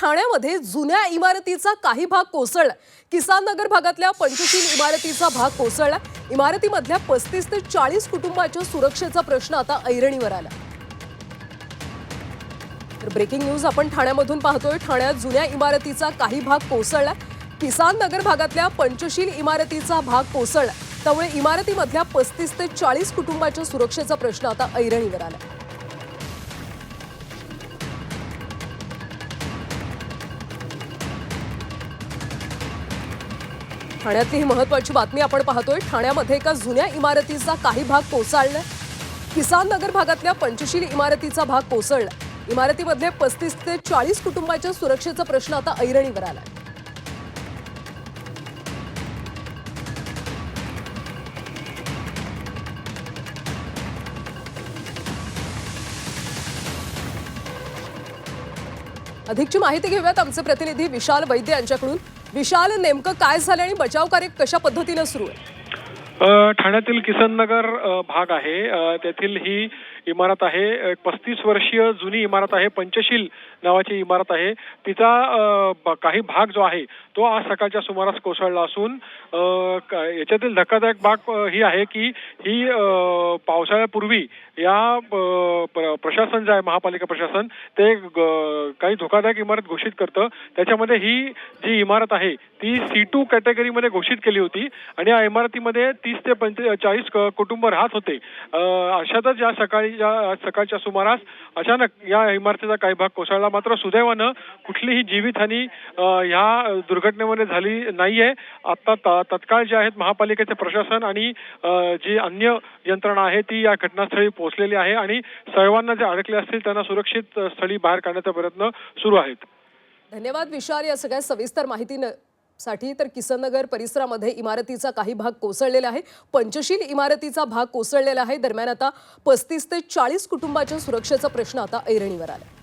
ठाण्यामध्ये जुन्या इमारतीचा काही भाग कोसळला. किसान नगर भागातल्या पंचशील इमारतीचा भाग कोसळला. इमारतीमधल्या पस्तीस ते चाळीस कुटुंबाच्या सुरक्षेचा प्रश्न आता ऐरणीवर आला. तर ब्रेकिंग न्यूज आपण ठाण्यामधून पाहतोय. ठाण्यात जुन्या इमारतीचा काही भाग कोसळला. किसान नगर भागातल्या पंचशील इमारतीचा भाग कोसळला. त्यामुळे इमारतीमधल्या पस्तीस ते चाळीस कुटुंबाच्या सुरक्षेचा प्रश्न आता ऐरणीवर आला. ठाण्यातली ही महत्वाची बातमी आपण पाहतोय. ठाण्यामध्ये एका जुन्या इमारतीचा काही भाग कोसळला किसान नगर भागातल्या पंचशील इमारतीचा भाग कोसळला इमारतीमधले पस्तीस ते चाळीस कुटुंबाच्या सुरक्षेचा प्रश्न आता ऐरणीवर आलाय. अधिकची माहिती घेऊयात आमचे प्रतिनिधी विशाल वैद्य यांच्याकडून. विशाल नेमकं काय झालं आणि बचाव कार्य कशा पद्धतीनं सुरू आहे? ठाण्यातील किसन नगर भाग आहे. तेथील ही इमारत आहे. पस्तीस वर्षीय जुनी इमारत आहे. पंचशील नावाची इमारत आहे. तिचा काही भाग जो आहे तो आज सकाळच्या सुमारास कोसळला असून याच्यातील धक्कादायक बाब ही आहे की ही पावसाळ्यापूर्वी या प्रशासन जे आहे महापालिका प्रशासन ते काही धोकादायक इमारत घोषित करतं. त्याच्यामध्ये ही जी इमारत आहे ती सी टू कॅटेगरीमध्ये घोषित केली होती. आणि या इमारतीमध्ये ती तीस ते पंचेचाळीस चाळीस कुटुंब राहत होते. अशातच या सकाळी या सकाळच्या सुमारास अचानक या इमारतीचा काही भाग कोसळला. मात्र सुदैवानं कुठलीही जीवितहानी ह्या दुर्घटनेमध्ये झाली नाहीये. आता तत्काळ जे आहेत महापालिकेचे प्रशासन आणि जी अन्य यंत्रणा आहे ती या घटनास्थळी पोहोचलेली आहे आणि सर्वांना जे अडकले असतील त्यांना सुरक्षित स्थळी बाहेर काढण्याचा प्रयत्न सुरू आहेत. धन्यवाद विशाल. या सगळ्या सविस्तर माहिती साठी तर किसननगर परिसरामध्ये इमारतीचा काही भाग कोसळलेला आहे. पंचशील इमारतीचा भाग कोसळलेला आहे. दरम्यान आता पस्तीस ते चाळीस कुटुंबाच्या सुरक्षेचा प्रश्न आता ऐरणीवर आला